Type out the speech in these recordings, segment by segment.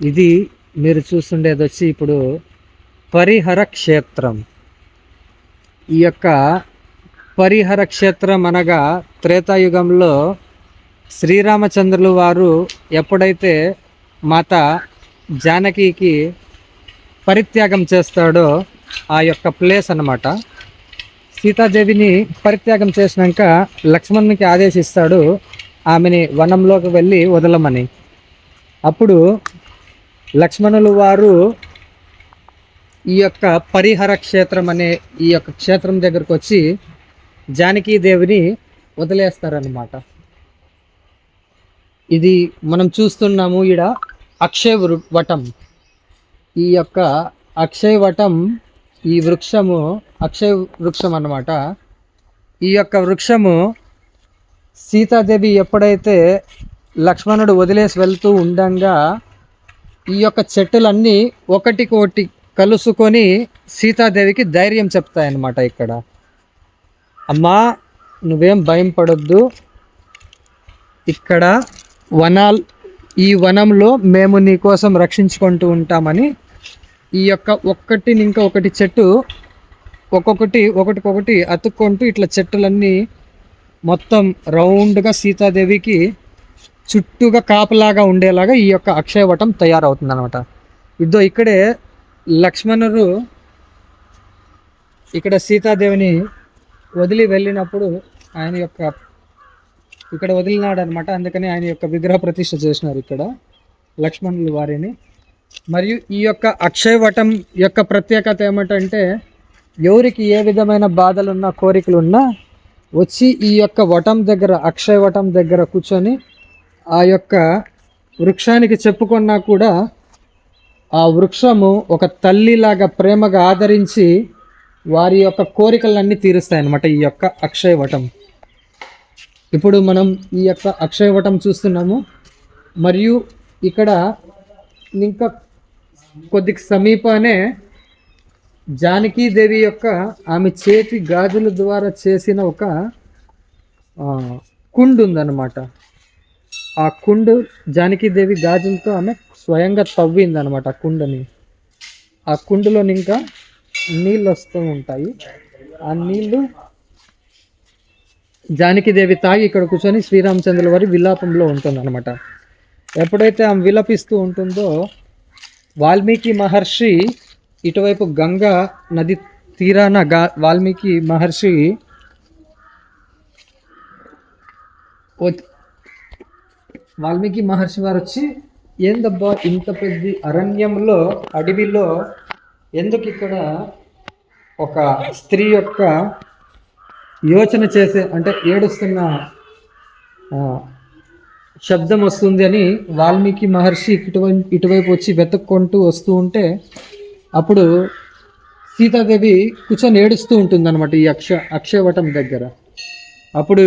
ఇది మీరు చూస్తుండేది వచ్చి ఇప్పుడు పరిహర క్షేత్రం. ఈ యొక్క పరిహర క్షేత్రం అనగా త్రేతాయుగంలో శ్రీరామచంద్రులు వారు ఎప్పుడైతే మాత జానకికి పరిత్యాగం చేస్తాడో ఆ యొక్క ప్లేస్ అన్నమాట. సీతాదేవిని పరిత్యాగం చేసినాక లక్ష్మణునికి ఆదేశిస్తాడు ఆమెని వనంలోకి వెళ్ళి వదలమని. అప్పుడు లక్ష్మణులు వారు ఈ యొక్క పరిహర క్షేత్రం అనే ఈ యొక్క క్షేత్రం దగ్గరకు వచ్చి జానకీదేవిని వదిలేస్తారనమాట ఇది మనం చూస్తున్నాము ఈడ అక్షయ వృ- వటం. ఈ యొక్క అక్షయ వటం ఈ వృక్షము అక్షయ వృక్షం అన్నమాట. ఈ యొక్క వృక్షము సీతాదేవి ఎప్పుడైతే లక్ష్మణుడు వదిలేసి వెళ్తూ ఉండంగా ఈ యొక్క చెట్టులన్నీ ఒకటికొకటి కలుసుకొని సీతాదేవికి ధైర్యం చెప్తాయన్నమాట ఇక్కడ. అమ్మా నువ్వేం భయం పడొద్దు. ఇక్కడ వనాల్ ఈ వనంలో మేము నీ కోసం రక్షించుకుంటూ ఉంటామని ఈ యొక్క ఒక్కటిని ఇంకా ఒకటి చెట్టు ఒక్కొక్కటి ఒకటికొకటి అతుక్కుంటూ ఇట్లా చెట్టులన్నీ మొత్తం రౌండ్గా సీతాదేవికి చుట్టూగా కాపలాగా ఉండేలాగా ఈ యొక్క అక్షయవటం తయారవుతుంది అనమాట ఇదో ఇక్కడే లక్ష్మణుడు ఇక్కడ సీతాదేవిని వదిలి వెళ్ళినప్పుడు ఆయన యొక్క ఇక్కడ వదిలినాడు అనమాట అందుకని ఆయన యొక్క విగ్రహ ప్రతిష్ఠ చేసినారు ఇక్కడ లక్ష్మణులు వారిని. మరియు ఈ యొక్క అక్షయవటం యొక్క ప్రత్యేకత ఏమిటంటే ఎవరికి ఏ విధమైన బాధలున్నా కోరికలున్నా వచ్చి ఈ యొక్క వటం దగ్గర అక్షయ వటం దగ్గర కూర్చొని ఆ యొక్క వృక్షానికి చెప్పుకున్నా కూడా ఆ వృక్షము ఒక తల్లిలాగా ప్రేమగా ఆదరించి వారి యొక్క కోరికలన్నీ తీరుస్తాయన్నమాట ఈ యొక్క అక్షయ వటం ఇప్పుడు మనం ఈ యొక్క అక్షయ వటం చూస్తున్నాము. మరియు ఇక్కడ ఇంకా కొద్ది సమీపానే జానకీదేవి యొక్క ఆమె చేతి గాజుల ద్వారా చేసిన ఒక కుండు ఉందన్నమాట ఆ కుండు జానకీదేవి గాజులతో ఆమె స్వయంగా తవ్విందనమాట ఆ కుండని. ఆ కుండులో ఇంకా నీళ్ళు వస్తూ ఉంటాయి. ఆ నీళ్ళు జానకీదేవి తాగి ఇక్కడ కూర్చొని శ్రీరామచంద్రుల వారి విలాపంలో ఉంటుందన్నమాట. ఎప్పుడైతే ఆమె విలపిస్తూ ఉంటుందో వాల్మీకి మహర్షి ఇటువైపు గంగా నది తీరాన గా వాల్మీకి మహర్షి వాల్మీకి మహర్షి వారు వచ్చి ఏందబ్బా ఇంత పెద్ద అరణ్యంలో అడవిలో ఎందుకు ఇక్కడ ఒక స్త్రీ యొక్క యోచన చేసే అంటే ఏడుస్తున్న శబ్దం వస్తుంది అని వాల్మీకి మహర్షి ఇటువైపు ఇటువైపు వచ్చి వెతుక్కుంటూ వస్తూ ఉంటే అప్పుడు సీతాదేవి కూర్చొని ఏడుస్తూ ఉంటుందన్నమాట ఈ అక్ష అక్షయవటం దగ్గర. అప్పుడు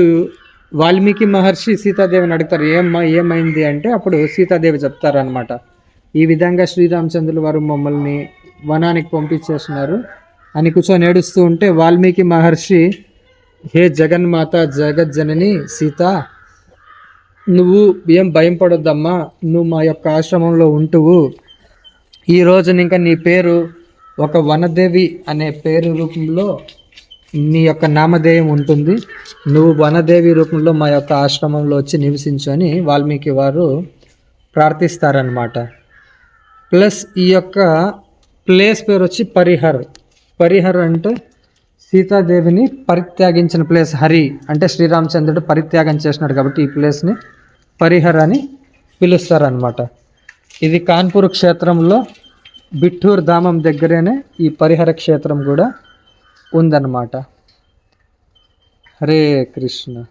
వాల్మీకి మహర్షి సీతాదేవిని అడుగుతారు ఏమ్మా ఏమైంది? అంటే అప్పుడు సీతాదేవి చెప్తారనమాట ఈ విధంగా శ్రీరామచంద్రులు వారు మమ్మల్ని వనానికి పంపించేస్తున్నారు. అని కూర్చొని ఏడుస్తూ ఉంటే వాల్మీకి మహర్షి హే జగన్మాత జగజ్జనని సీత నువ్వు ఏం భయం పడొద్దమ్మా నువ్వు మా యొక్క ఆశ్రమంలో ఉంటువు. ఈ రోజున ఇంకా నీ పేరు ఒక వనదేవి అనే పేరు రూపంలో నీ యొక్క నామధేయం ఉంటుంది. నువ్వు వనదేవి రూపంలో మా యొక్క ఆశ్రమంలో వచ్చి నివసించు అని వాల్మీకి వారు ప్రార్థిస్తారనమాట ప్లస్ ఈ యొక్క ప్లేస్ పేరు వచ్చి పరిహర్. పరిహర్ అంటే సీతాదేవిని పరిత్యాగించిన ప్లేస్ హరి అంటే శ్రీరామచంద్రుడు పరిత్యాగం చేసినాడు కాబట్టి ఈ ప్లేస్ని పరిహర్ అని పిలుస్తారనమాట ఇది కాన్పూర్ క్షేత్రంలో బిట్టూర్ ధామం దగ్గరేనే ఈ పరిహర క్షేత్రం కూడా ఉందన్నమాట. హరే కృష్ణ.